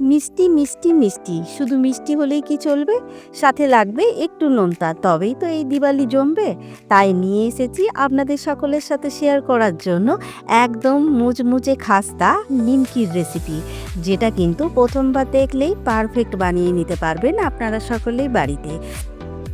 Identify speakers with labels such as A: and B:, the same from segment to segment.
A: মিষ্টি মিষ্টি মিষ্টি। শুধু মিষ্টি হলেই কি চলবে? সাথে লাগবে একটু নোনতা। তবেই তো এই দিওয়ালি জমবে। তাই নিয়ে এসেছি আপনাদের সকলের সাথে শেয়ার করার জন্য একদম মুচমুচে খাস্তা নিমকির রেসিপি যেটা কিন্তু প্রথমবার দেখলেই পারফেক্ট বানিয়ে নিতে পারবেন আপনারা সকলেই বাড়িতে।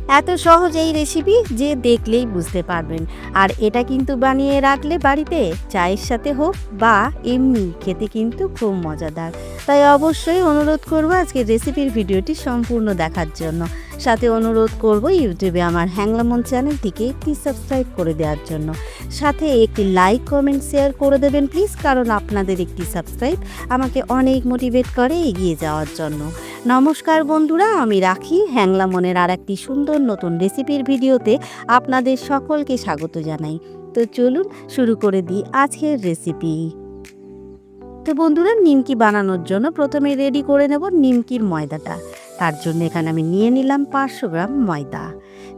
A: এত সহজ এই রেসিপি যে দেখলেই বুঝতে পারবেন। আর এটা কিন্তু বানিয়ে রাখলে বাড়িতে চায়ের সাথে হোক বা এমনি খেতে কিন্তু খুব মজাদার। তাই অবশ্যই অনুরোধ করব আজকে রেসিপির ভিডিওটি সম্পূর্ণ দেখার জন্য। সাথে অনুরোধ করব ইউটিউবে আমার হ্যাংলামন চ্যানেলটিকে একটি সাবস্ক্রাইব করে দেওয়ার জন্য। সাথে একটি লাইক কমেন্ট শেয়ার করে দেবেন প্লিজ কারণ আপনাদের একটি সাবস্ক্রাইব আমাকে অনেক মোটিভেট করে এগিয়ে যাওয়ার জন্য। নমস্কার বন্ধুরা, আমি রাখি। হ্যাংলা মনের আর একটি সুন্দর নতুন রেসিপির ভিডিওতে আপনাদের সকলকে স্বাগত জানাই। তো চলুন শুরু করে দিই আজকের রেসিপি। তো বন্ধুরা, নিমকি বানানোর জন্য প্রথমে রেডি করে নেব নিমকির ময়দাটা। তার জন্য এখানে আমি নিয়ে নিলাম পাঁচশো গ্রাম ময়দা।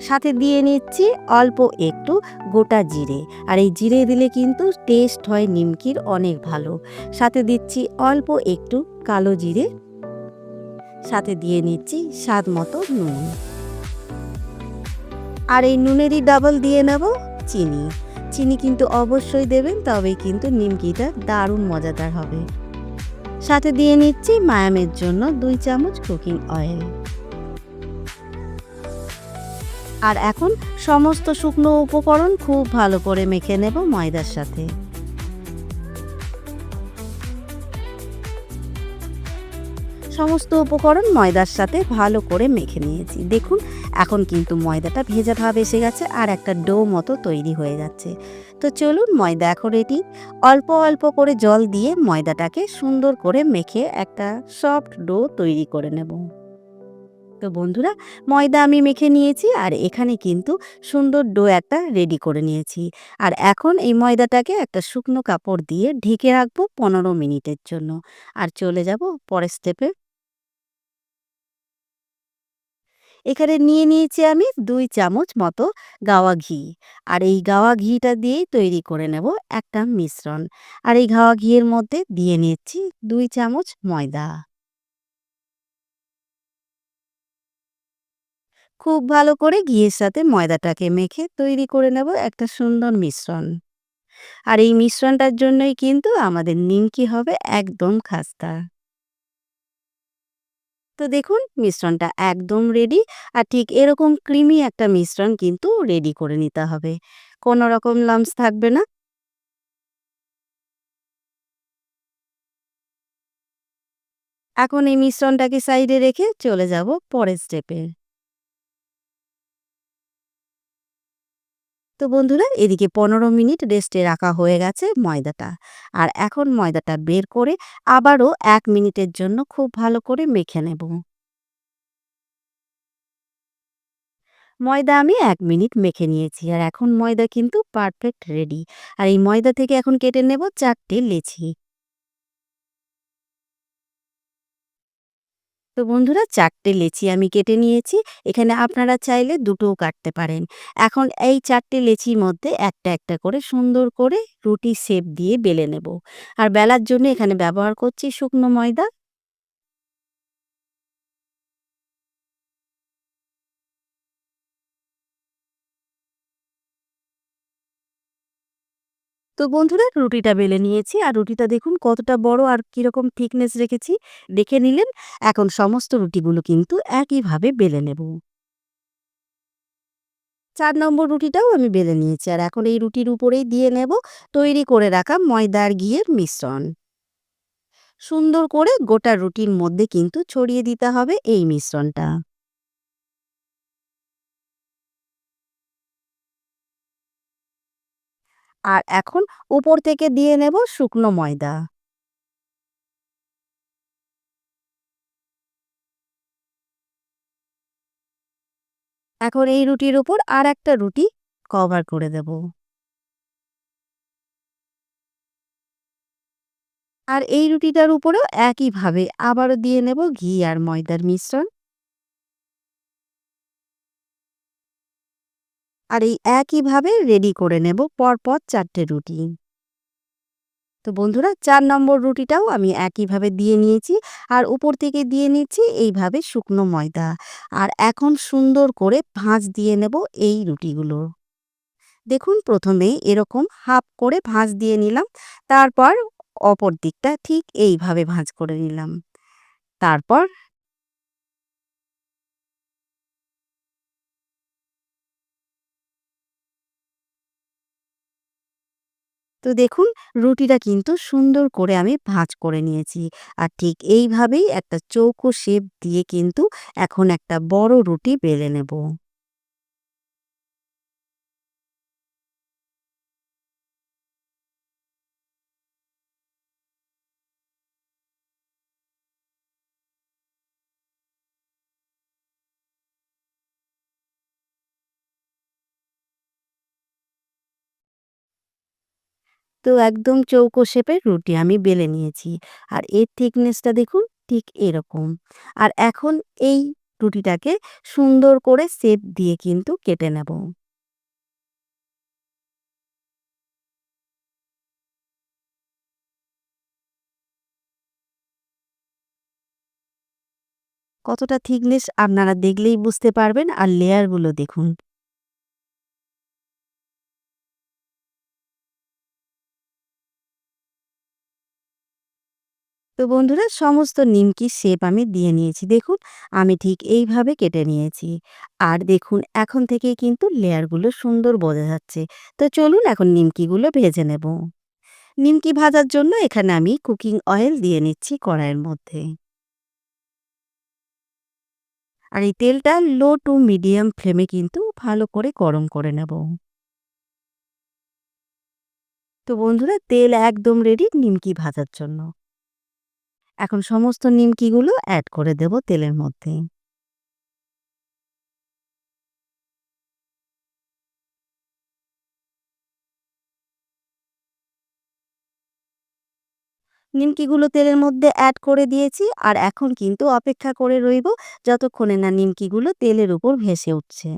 A: সাথে দিয়ে নিচ্ছি অল্প একটু গোটা জিরে। আর এই জিরে দিলে কিন্তু টেস্ট হয় নিমকির অনেক ভালো। সাথে দিচ্ছি অল্প একটু কালো জিরে সাথে দিয়ে নিচ্ছি স্বাদ মতো নুন। আর এই নুনেরই ডাবল দিয়ে নেব চিনি। চিনি কিন্তু অবশ্যই দেবেন, তবেই কিন্তু নিমকিটা দারুণ মজাদার হবে। সাথে দিয়ে নিচ্ছি মায়ামের জন্য দুই চামচ কুকিং অয়েল আর এখন সমস্ত শুকনো উপকরণ খুব ভালো করে মেখে নেব ময়দার সাথে। সমস্ত উপকরণ ময়দার সাথে ভালো করে মেখে নিয়েছি। দেখুন, এখন কিন্তু ময়দাটা ভেজা ভাব এসে গেছে আর একটা ডো মতো তৈরি হয়ে যাচ্ছে। তো চলুন ময়দা এখন এটি অল্প অল্প করে জল দিয়ে ময়দাটাকে সুন্দর করে মেখে একটা সফট ডো তৈরি করে নেব। তো বন্ধুরা, ময়দা আমি মেখে নিয়েছি আর এখানে কিন্তু সুন্দর ডো একটা রেডি করে নিয়েছি। আর এখন এই ময়দাটাকে একটা শুকনো কাপড় দিয়ে ঢেকে রাখব পনেরো মিনিটের জন্য। আর চলে যাব পরের স্টেপে এখানে নিয়ে নিয়েছি আমি দুই চামচ মতো গাওয়া ঘি। আর এই গাওয়া ঘিটা দিয়েই তৈরি করে নেব একটা মিশ্রণ। আর এই গাওয়া ঘিয়ের মধ্যে দিয়ে নিচ্ছি দুই চামচ ময়দা। খুব ভালো করে ঘিয়ের সাথে ময়দাটাকে মেখে তৈরি করে নেব একটা সুন্দর মিশ্রণ। আর এই মিশ্রণটার জন্যই কিন্তু আমাদের নিমকি হবে একদম খাস্তা। তো দেখুন, মিশ্রণটা একদম রেডি আর ঠিক এরকম ক্রিমি একটা মিশ্রণ কিন্তু রেডি করে নিতে হবে। কোনো রকম লামস থাকবে না। এখন এই মিশ্রণটাকে সাইডে রেখে চলে যাব পরের স্টেপে তো বন্ধুরা, এদিকে পনেরো মিনিট রেস্টে রাখা হয়ে গেছে ময়দাটা। আর এখন ময়দাটা বের করে আবারও এক মিনিটের জন্য খুব ভালো করে মেখে নেব। ময়দা আমি এক মিনিট মেখে নিয়েছি আর এখন ময়দা কিন্তু পারফেক্ট রেডি আর এই ময়দা থেকে এখন কেটে নেব চারটে লেচি। তো বন্ধুরা চারটে লেচি আমি কেটে নিয়েছি। এখানে আপনারা চাইলে দুটোও কাটতে পারেন। এখন এই চারটে লেচির মধ্যে একটা একটা করে সুন্দর করে রুটি সেপ দিয়ে বেলে নেব। আর বেলার জন্য এখানে ব্যবহার করছি শুকনো ময়দা। তো বন্ধুরা, রুটিটা বেলে নিয়েছি। আর রুটিটা দেখুন কতটা বড় আর কীরকম থিকনেস রেখেছি, দেখে নিলেন। এখন সমস্ত রুটিগুলো কিন্তু একইভাবে বেলে নেব। চার নম্বর রুটিটাও আমি বেলে নিয়েছি। আর এখন এই রুটির উপরেই দিয়ে নেব তৈরি করে রাখা ময়দার ঘিয়ের মিশ্রণ। সুন্দর করে গোটা রুটির মধ্যে কিন্তু ছড়িয়ে দিতে হবে এই মিশ্রণটা। আর এখন উপর থেকে দিয়ে নেব শুকনো ময়দা। এখন এই রুটির উপর আর একটা রুটি কভার করে দেব। আর এই রুটিটার উপরেও একইভাবে আবারও দিয়ে নেব ঘি আর ময়দার মিশ্রণ। আর এই একইভাবে রেডি করে নেব পরপর চারটে রুটি। তো বন্ধুরা, চার নম্বর রুটিটাও আমি একইভাবে দিয়ে নিয়েছি আর উপর থেকে দিয়ে নিচ্ছি এইভাবে শুকনো ময়দা। আর এখন সুন্দর করে ভাঁজ দিয়ে নেব এই রুটিগুলো। দেখুন প্রথমেই এরকম হাফ করে ভাঁজ দিয়ে নিলাম, তারপর অপর দিকটা ঠিক এইভাবে ভাঁজ করে নিলাম। তারপর তো দেখুন, রুটিটা কিন্তু সুন্দর করে আমি ভাঁজ করে নিয়েছি। আর ঠিক এইভাবেই একটা চৌকো শেপ দিয়ে কিন্তু এখন একটা বড় রুটি বেলে নেব। তো একদম চৌকো শেপের রুটি আমি বেলে নিয়েছি। আর এর থিকনেসটা দেখুন, ঠিক এরকম। আর এখন এই রুটিটাকে সুন্দর করে সেপ দিয়ে কিন্তু কেটে নেব। কতটা থিকনেস আপনারা দেখলেই বুঝতে পারবেন, আর লেয়ারগুলো দেখুন। তো বন্ধুরা, সমস্ত নিমকি শেপ আমি দিয়ে নিয়েছি। দেখুন, আমি ঠিক এইভাবে কেটে নিয়েছি। আর দেখুন, এখন থেকে কিন্তু লেয়ারগুলো সুন্দর বোঝা যাচ্ছে। তো চলুন এখন নিমকিগুলো ভেজে নেব। নিমকি ভাজার জন্য এখানে আমি কুকিং অয়েল দিয়ে নিচ্ছি কড়াইয়ের মধ্যে। আর এই তেলটা লো টু মিডিয়াম ফ্লেমে কিন্তু ভালো করে গরম করে নেব। তো বন্ধুরা, তেল একদম রেডি নিমকি ভাজার জন্য। এখন সমস্ত নিমকিগুলো অ্যাড করে দেব তেলের মধ্যে। নিমকিগুলো তেলের মধ্যে অ্যাড করে দিয়েছি আর এখন কিন্তু অপেক্ষা করে রইব যতক্ষণে না নিমকিগুলো তেলের উপর ভেসে উঠছে।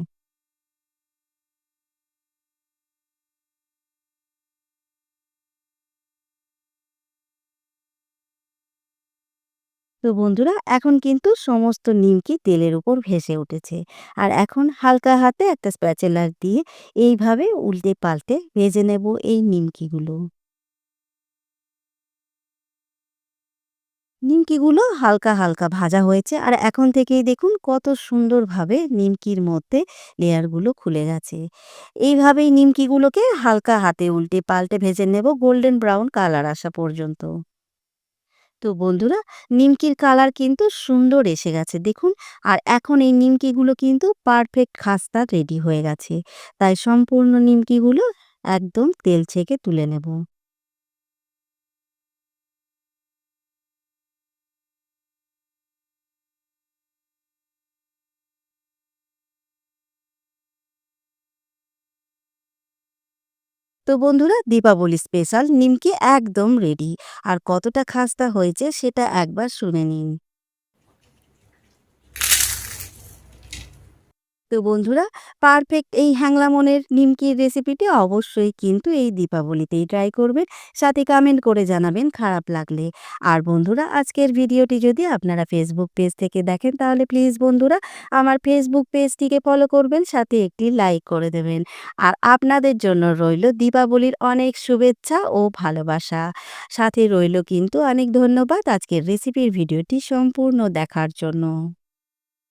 A: তো বন্ধুরা, এখন কিন্তু সমস্ত নিমকি তেলের উপর ভেসে উঠেছে। আর এখন হালকা হাতে একটা স্প্যাচেলার দিয়ে এইভাবে উল্টে পাল্টে ভেজে নেব এই নিমকিগুলো। নিমকিগুলো হালকা হালকা ভাজা হয়েছে আর এখন থেকেই দেখুন কত সুন্দরভাবে নিমকির মধ্যে লেয়ারগুলো খুলে গেছে। এইভাবেই নিমকিগুলোকে হালকা হাতে উল্টে পাল্টে ভেজে নেব গোল্ডেন ব্রাউন কালার আসা পর্যন্ত। তো বন্ধুরা, নিমকির কালার কিন্তু সুন্দর এসে গেছে। দেখুন, আর এখন এই নিমকিগুলো কিন্তু পারফেক্ট খাস্তা রেডি হয়ে গেছে। তাই সম্পূর্ণ নিমকিগুলো একদম তেল ছেঁকে তুলে নেব। তো বন্ধুরা, দীপাবলি স্পেশাল নিমকি একদম রেডি আর কতটা খাস্তা হয়েছে সেটা একবার শুনে নিন। তো বন্ধুরা পারফেক্ট এই হ্যাংলা মনের নিমকির রেসিপিটি অবশ্যই কিন্তু এই দীপাবলিতেই ট্রাই করবেন। সাথে কমেন্ট করে জানাবেন খারাপ লাগলে। আর বন্ধুরা, আজকের ভিডিওটি যদি আপনারা ফেসবুক পেজ থেকে দেখেন, তাহলে প্লিজ বন্ধুরা, আমার ফেসবুক পেজটিকে ফলো করবেন, সাথে একটি লাইক করে দেবেন। আর আপনাদের জন্য রইল দীপাবলির অনেক শুভেচ্ছা ও ভালোবাসা। সাথে রইল কিন্তু অনেক ধন্যবাদ আজকের রেসিপির ভিডিওটি সম্পূর্ণ দেখার জন্য।